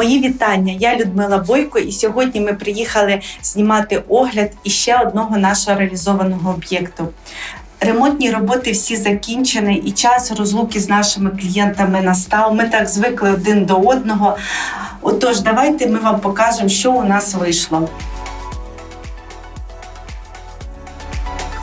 Мої вітання. Я Людмила Бойко, і сьогодні ми приїхали знімати огляд іще одного нашого реалізованого об'єкту. Ремонтні роботи всі закінчені, і час розлуки з нашими клієнтами настав. Ми так звикли один до одного. Отож, давайте ми вам покажемо, що у нас вийшло.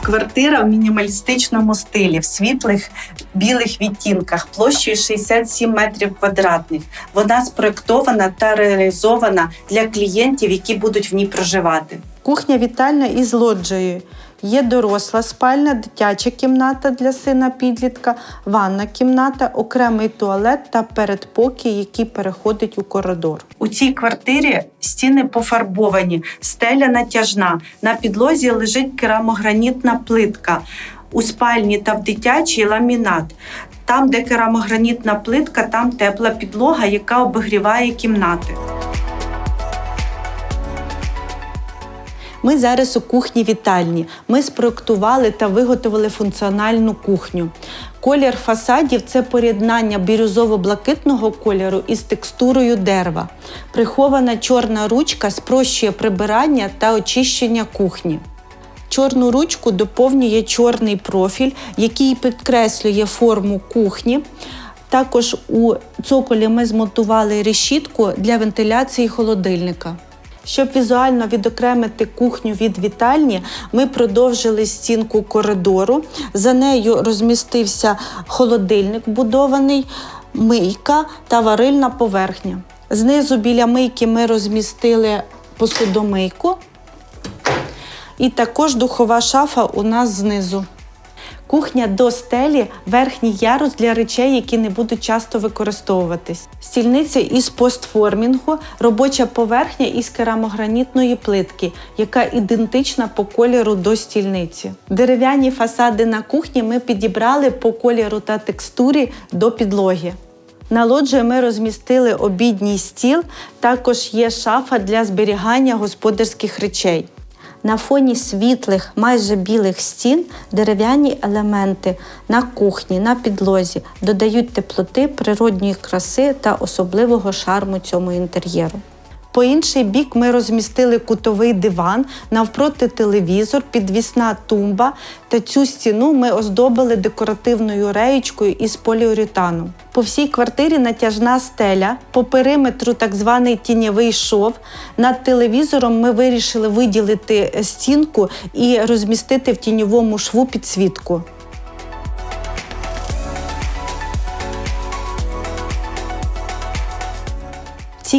Квартира в мінімалістичному стилі, в світлих білих відтінках, площею 67 метрів квадратних. Вона спроектована та реалізована для клієнтів, які будуть в ній проживати. Кухня вітальна із лоджією. Є доросла спальня, дитяча кімната для сина підлітка, ванна кімната, окремий туалет та передпокій, який переходить у коридор. У цій квартирі стіни пофарбовані, стеля натяжна. На підлозі лежить керамогранітна плитка. У спальні та в дитячій ламінат. Там, де керамогранітна плитка, там тепла підлога, яка обігріває кімнати. Ми зараз у кухні вітальні. Ми спроектували та виготовили функціональну кухню. Колір фасадів це поєднання бірюзово-блакитного кольору із текстурою дерева. Прихована чорна ручка спрощує прибирання та очищення кухні. Чорну ручку доповнює чорний профіль, який підкреслює форму кухні. Також у цоколі ми змонтували решітку для вентиляції холодильника. Щоб візуально відокремити кухню від вітальні, ми продовжили стінку коридору. За нею розмістився холодильник будований, мийка та варильна поверхня. Знизу біля мийки ми розмістили посудомийку. І також духова шафа у нас знизу. Кухня до стелі верхній ярус для речей, які не будуть часто використовуватись. Стільниця із постформінгу, робоча поверхня із керамогранітної плитки, яка ідентична по кольору до стільниці. Дерев'яні фасади на кухні ми підібрали по кольору та текстурі до підлоги. На лоджії ми розмістили обідній стіл, також є шафа для зберігання господарських речей. На фоні світлих, майже білих стін дерев'яні елементи на кухні, на підлозі додають теплоти, природньої краси та особливого шарму цьому інтер'єру. По інший бік ми розмістили кутовий диван, навпроти телевізор, підвісна тумба та цю стіну ми оздобили декоративною реєчкою із поліуретану. По всій квартирі натяжна стеля, по периметру так званий тіньовий шов. Над телевізором ми вирішили виділити стінку і розмістити в тіньовому шву підсвітку.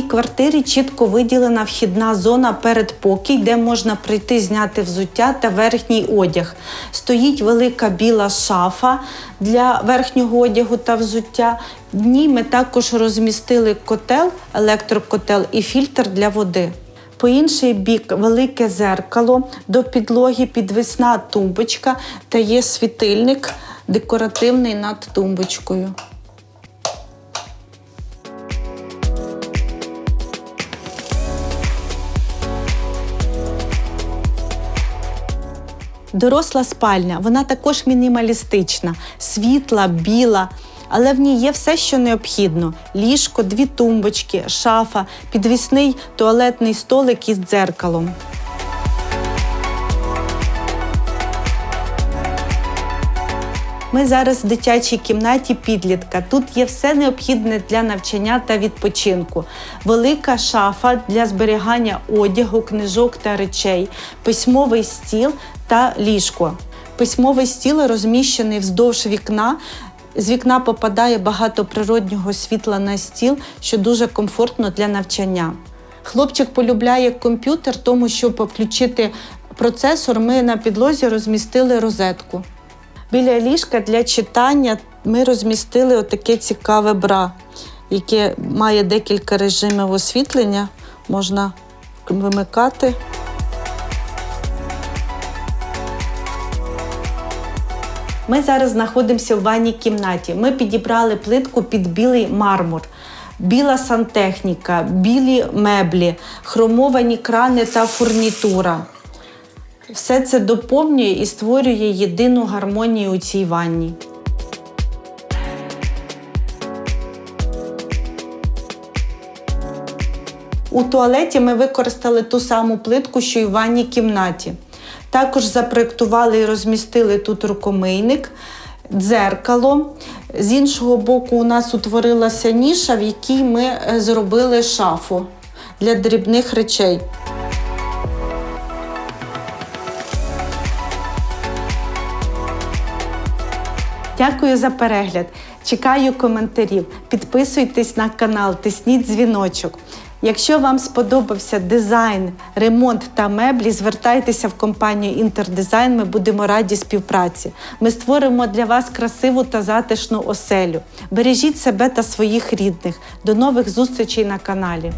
Квартирі чітко виділена вхідна зона передпокій, де можна прийти зняти взуття та верхній одяг. Стоїть велика біла шафа для верхнього одягу та взуття. В ній ми також розмістили котел, електрокотел і фільтр для води. По інший бік велике зеркало, до підлоги підвісна тумбочка та є світильник декоративний над тумбочкою. Доросла спальня, вона також мінімалістична, світла, біла, але в ній є все, що необхідно: ліжко, дві тумбочки, шафа, підвісний туалетний столик із дзеркалом. Ми зараз в дитячій кімнаті підлітка. Тут є все необхідне для навчання та відпочинку. Велика шафа для зберігання одягу, книжок та речей, письмовий стіл та ліжко. Письмовий стіл розміщений вздовж вікна. З вікна попадає багато природнього світла на стіл, що дуже комфортно для навчання. Хлопчик полюбляє комп'ютер, тому щоб включити процесор, ми на підлозі розмістили розетку. Біля ліжка для читання ми розмістили отаке цікаве бра, яке має декілька режимів освітлення. Можна вимикати. Ми зараз знаходимося в ванній кімнаті. Ми підібрали плитку під білий мармур. Біла сантехніка, білі меблі, хромовані крани та фурнітура. Все це доповнює і створює єдину гармонію у цій ванні. У туалеті ми використали ту саму плитку, що й в ванній кімнаті. Також запроектували і розмістили тут рукомийник, дзеркало. З іншого боку, у нас утворилася ніша, в якій ми е, зробили шафу для дрібних речей. Дякую за перегляд. Чекаю коментарів. Підписуйтесь на канал, тисніть дзвіночок. Якщо вам сподобався дизайн, ремонт та меблі, звертайтеся в компанію Інтердизайн. Ми будемо раді співпраці. Ми створимо для вас красиву та затишну оселю. Бережіть себе та своїх рідних. До нових зустрічей на каналі.